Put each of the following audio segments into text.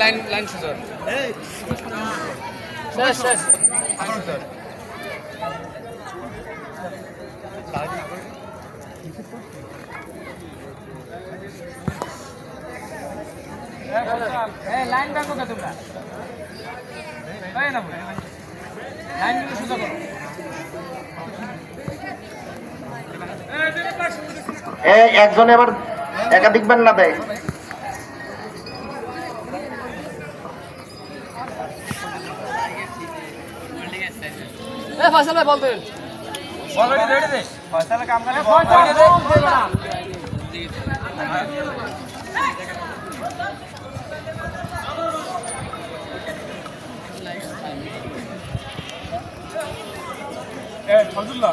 Line line সুন্দর line দেখো তোমরা লাইনগুলো করো একজন এবার একাধিক ব্যান না দেয়। ফসল ভাই ফজুল্লাহ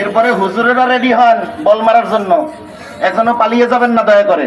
এরপরে হুজুরেরা রেডি হন বল মারার জন্য। এখনও পালিয়ে যাবেন না দয়া করে।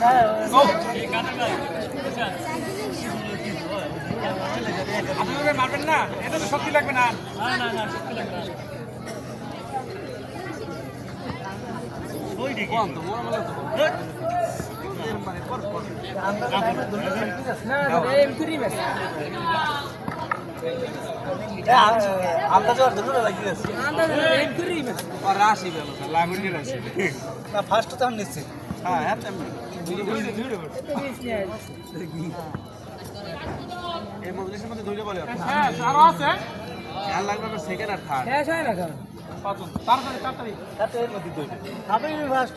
তালি দাও গাইলে গেঞ্জি পরবো আপনাদের মারবেন না এটা তো শক্তি লাগবে না ফার্স্ট তো আমি নিশ্চিত হ্যাঁ হ্যাঁ তেমনি এই মজলিসের মধ্যে ধৈর্য বলে হ্যাঁ আরও আছে। খেয়াল লাগবে না সেকেন্ড আর থার্ড হয় না কেন পাঁচজন। তাড়াতাড়ি তাড়াতাড়ি। তাতে মধ্যে দুই আমি ফার্স্ট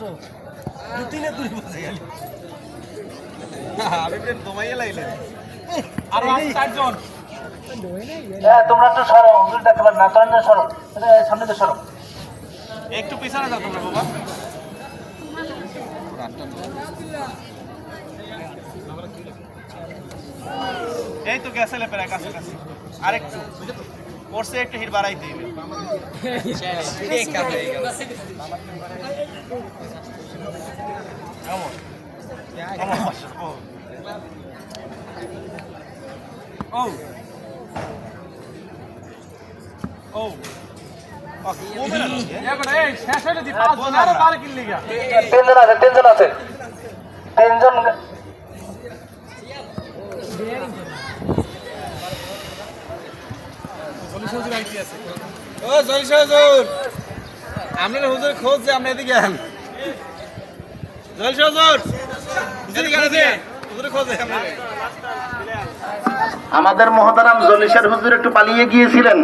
দু তিনে দুই বসে গেল। আমি প্রেম তোমাইয়ে লাইলেন আরও আছে চারজন। তোমরা একটু সরো হুজুর দেখতে না তোমরা সরো সামনে তো সরো। একটু পিছনে যাও তোমরা বাবা। এই তো গেছে লেপেরা কাছে কাছে আরেকটু। পড়ছে একটু হিট বাড়াইতে? কেমন? আপনার হুজুর খোঁজ যে আপনি এদিকে আমাদের মহতারাম জলিসার হুজুর একটু পালিয়ে গিয়েছিলেন।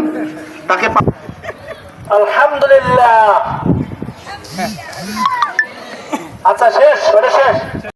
তাকে আলহামদুলিল্লাহ। আচ্ছা শেষ শেষ।